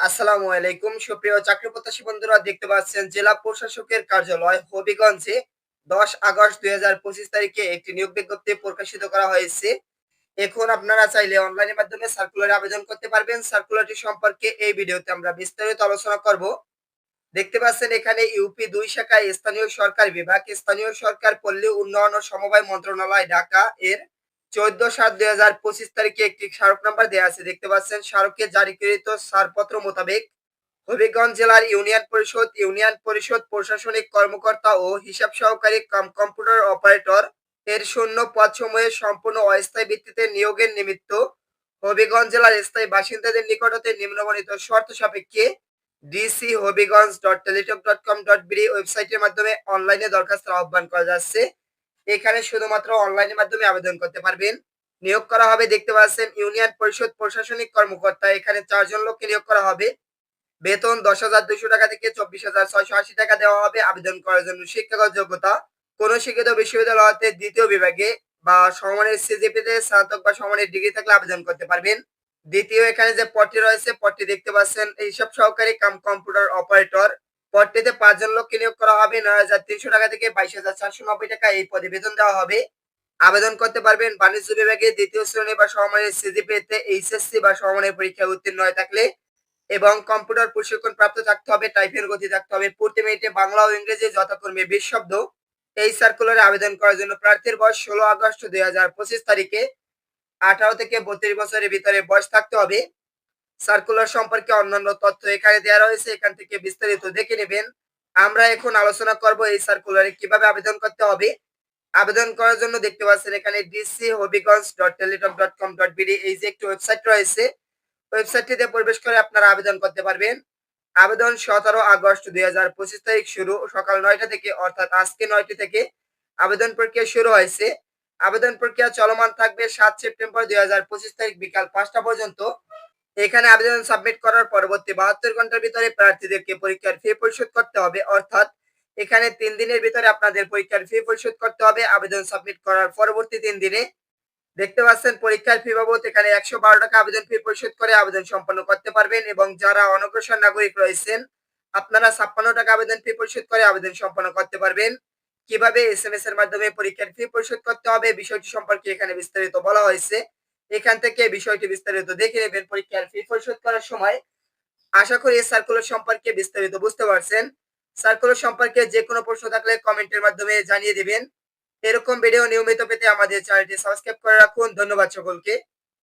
আসসালামু আলাইকুম। সুপ্রিয় চাকরি প্রত্যাশী বন্ধুরা, দেখতে পাচ্ছেন জেলা প্রশাসকের কার্যালয় হবিগঞ্জে দশ আগস্ট দুই হাজার পঁচিশ তারিখে একটি নিয়োগ বিজ্ঞপ্তি প্রকাশিত করা হয়েছে। এখন আপনারা চাইলে অনলাইনের মাধ্যমে সার্কুলারে আবেদন করতে পারবেন। সার্কুলারটি সম্পর্কে এই ভিডিওতে আমরা বিস্তারিত আলোচনা করব। দেখতে পাচ্ছেন এখানে ইউপি দুই শাখায় স্থানীয় সরকার বিভাগ। স্থানীয় সরকার পল্লী উন্নয়ন ও সমবায় মন্ত্রণালয় ঢাকা এর চোদ্দ সাত দুই হাজার পঁচিশ তারিখে একটি স্মারক নাম্বার দেওয়া আছে। দেখতে পাচ্ছেন, স্মারকে জারিকৃত ছাড়পত্র মোতাবেক হবিগঞ্জ জেলার ইউনিয়ন পরিষদ ইউনিয়ন পরিষদ প্রশাসনিক কর্মকর্তা ও হিসাব সহকারী কাম কম্পিউটার অপারেটর এর শূন্য পদ সময়ে সম্পূর্ণ অস্থায়ী ভিত্তিতে নিয়োগের নিমিত্ত হবিগঞ্জ জেলার স্থায়ী বাসিন্দাদের নিকট হতে নিম্নবর্ণিত শর্ত সাপেক্ষে DC Habiganj dot Teletalk dot com dot BD ওয়েবসাইটের মাধ্যমে অনলাইনে দরখাস্ত আহ্বান করা যাচ্ছে। এখানে শুধুমাত্র অনলাইনের মাধ্যমে আবেদন করতে পারবেন। নিয়োগ করা হবে, দেখতে পাচ্ছেন, ইউনিয়ন পরিষদ প্রশাসনিক কর্মকর্তা। এখানে চারজন লোককে নিয়োগ করা হবে। বেতন দশ হাজার দুশো টাকা থেকে চব্বিশ হাজার ছয়শো আশি টাকা দেওয়া হবে আবেদন করার জন্য শিক্ষাগত যোগ্যতা। কোন শিক্ষিত বিশ্ববিদ্যালয় হতে দ্বিতীয় বিভাগে বা সমানের সিজিপিতে স্নাতক বা সমানের ডিগ্রি থাকলে আবেদন করতে পারবেন। দ্বিতীয় এখানে যে পদটি রয়েছে, পদটি দেখতে পাচ্ছেন হিসাব সহকারী কাম কম্পিউটার অপারেটর। পদটিতে পাঁচজন লোককে নিয়োগ করা হবে। নয় হাজার তিনশো টাকা থেকে বাইশ হাজার চারশো নব্বই টাকা এই পদে বেতন দেওয়া হবে। আবেদন করতে পারবেন বাণিজ্য বিভাগে দ্বিতীয় শ্রেণি বা সমমানের সিজিপিএতে এইচএসসি বা সমমানের পরীক্ষায় উত্তীর্ণ হয়ে থাকলে এবং কম্পিউটার প্রশিক্ষণ প্রাপ্ত থাকতে হবে, টাইপের গতি থাকতে হবে। প্রতি মিনিটে বাংলা ও ইংরেজি যথাক্রমে বিশ শব্দ এই সার্কুলারে আবেদন করার জন্য প্রার্থীর বয়স ষোলো আগস্ট দুই হাজার পঁচিশ তারিখে আঠারো থেকে বত্রিশ বছরের ভিতরে বয়স থাকতে হবে। সার্কুলার সম্পর্কে অন্যান্য তথ্য এখানে দেওয়া রয়েছে, এখান থেকে বিস্তারিত দেখে নেবেন। আমরা এখন আলোচনা করব এই সার্কুলারে কীভাবে আবেদন করতে হবে। আবেদন করার জন্য দেখতে পাচ্ছেন এখানে DC Habiganj dot Teletalk dot com dot BD এই যে একটি ওয়েবসাইট রয়েছে ওয়েবসাইটটিতে প্রবেশ করে আপনারা আবেদন করতে পারবেন। আবেদন সতেরো আগস্ট দুই হাজার পঁচিশ তারিখ শুরু, সকাল নয়টা থেকে, অর্থাৎ আজকে নয়টি থেকে আবেদন প্রক্রিয়া শুরু হয়েছে। আবেদন প্রক্রিয়া চলমান থাকবে সাত সেপ্টেম্বর দুই হাজার পঁচিশ তারিখ বিকাল পাঁচটা পর্যন্ত। এখানে আবেদন সাবমিট করার পরবর্তী বাহাত্তর ঘণ্টার ভিতরে প্রার্থীদেরকে পরীক্ষার ফি পরিশোধ করতে হবে। অর্থাৎ এখানে তিন দিনের ভিতরে আপনাদের পরীক্ষার ফি পরিশোধ করতে হবে। আবেদন সাবমিট করার পরবর্তী তিন দিনে। দেখতে পাচ্ছেন, পরীক্ষার ফি বাবদ এখানে একশো বারো টাকা আবেদন ফি পরিশোধ করে আবেদন সম্পন্ন করতে পারবেন এবং যারা অনগ্রসর নাগরিক রয়েছেন, আপনারা ছাপ্পান্ন টাকা আবেদন ফি পরিশোধ করে আবেদন সম্পন্ন করতে পারবেন। কীভাবে এস এম এস এর মাধ্যমে পরীক্ষার ফি পরিশোধ করতে হবে, বিষয়টি সম্পর্কে এখানে বিস্তারিত বলা হয়েছে। এখান থেকে বিষয়টি বিস্তারিত দেখে নেবেন পরীক্ষার ফি পরিশোধ করার সময়। আশা করি সার্কুলার সম্পর্কে বিস্তারিত বুঝতে পারছেন। সার্কুলার সম্পর্কে যে কোনো প্রশ্ন থাকলে কমেন্টের মাধ্যমে জানিয়ে দিবেন। এরকম ভিডিও নিয়মিত পেতে আমাদের চ্যানেলটি সাবস্ক্রাইব করে রাখুন। ধন্যবাদ সকলকে।